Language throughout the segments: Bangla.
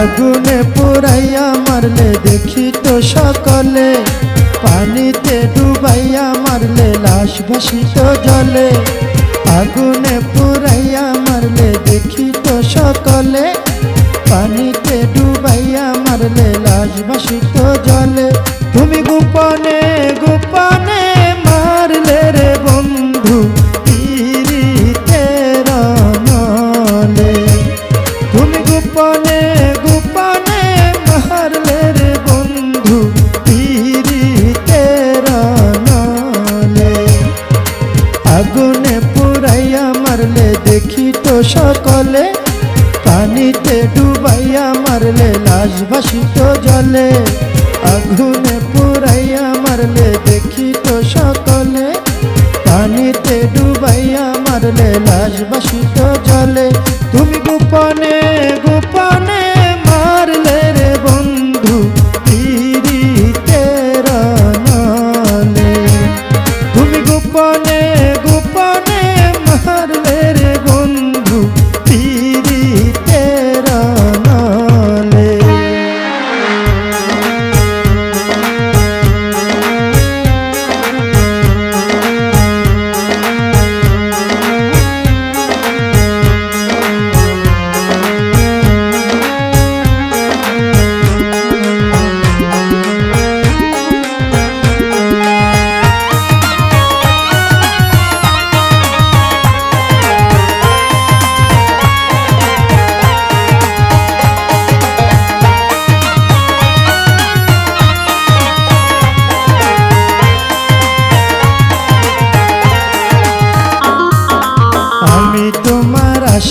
আগুনে পুরাইয়া মারলে দেখি তো সকলে। পানিতে ডুবাইয়া মারলে লাশ ভাসিত জলে। আগুনে পুরাইয়া মারলে দেখি তো সকলে। পানিতে ডুবাইয়া মারলে লাশ ভাসিত জলে। তুমি গোপনে গোপনে মারলে রে বন্ধু। আগুনে পুরাইয়া মারলে দেখি তো সকলে। পানিতে ডুবাইয়া মারলে লাশ ভাসিত জলে। আগুনে পুরাইয়া মারলে দেখি তো সকলে। পানিতে ডুবাইয়া মারলে লাশ ভাসিত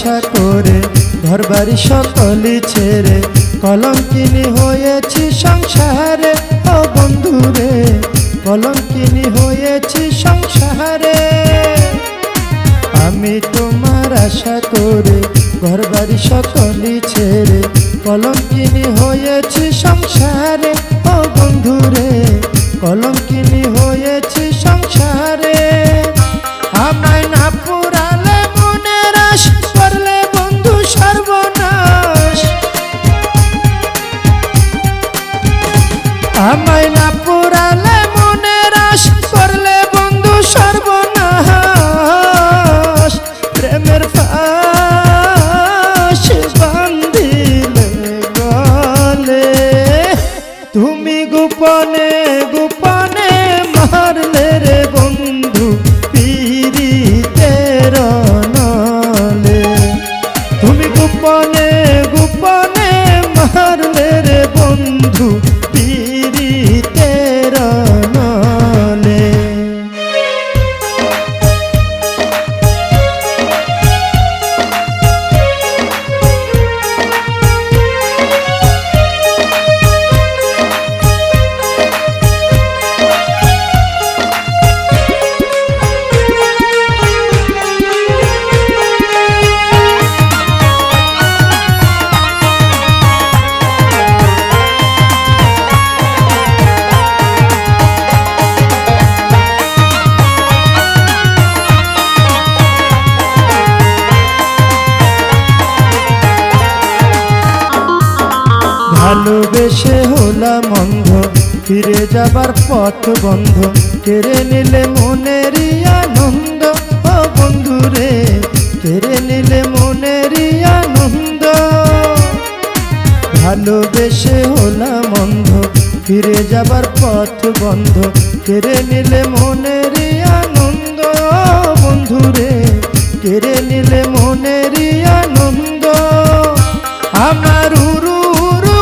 আশা করে ঘর বাড়ি সকলি ছেড়ে, কলঙ্কিনী হয়েছি সংসারে। ও বন্ধুরে, কলঙ্কিনী হয়েছি সংসারে। আমি তোমার আশা করে ঘর বাড়ি সকলি ছেড়ে, কলঙ্কিনী আমায় না পুরালে মনের আশ করলে বন্ধু সর্বনাশ। প্রেমের ফাঁস বান্ধিলে গলে, তুমি গোপনে গোপনে ভালোবেসে হলাম অন্ধ। ফিরে যাবার পথ বন্ধ। কেড়ে নিলে মনেরই আনন্দ। ও বন্ধু রে, কেড়ে নিলে মনেরই আনন্দ। ভালোবেসে হলাম অন্ধ। ফিরে যাবার পথ বন্ধ। কেড়ে নিলে মনে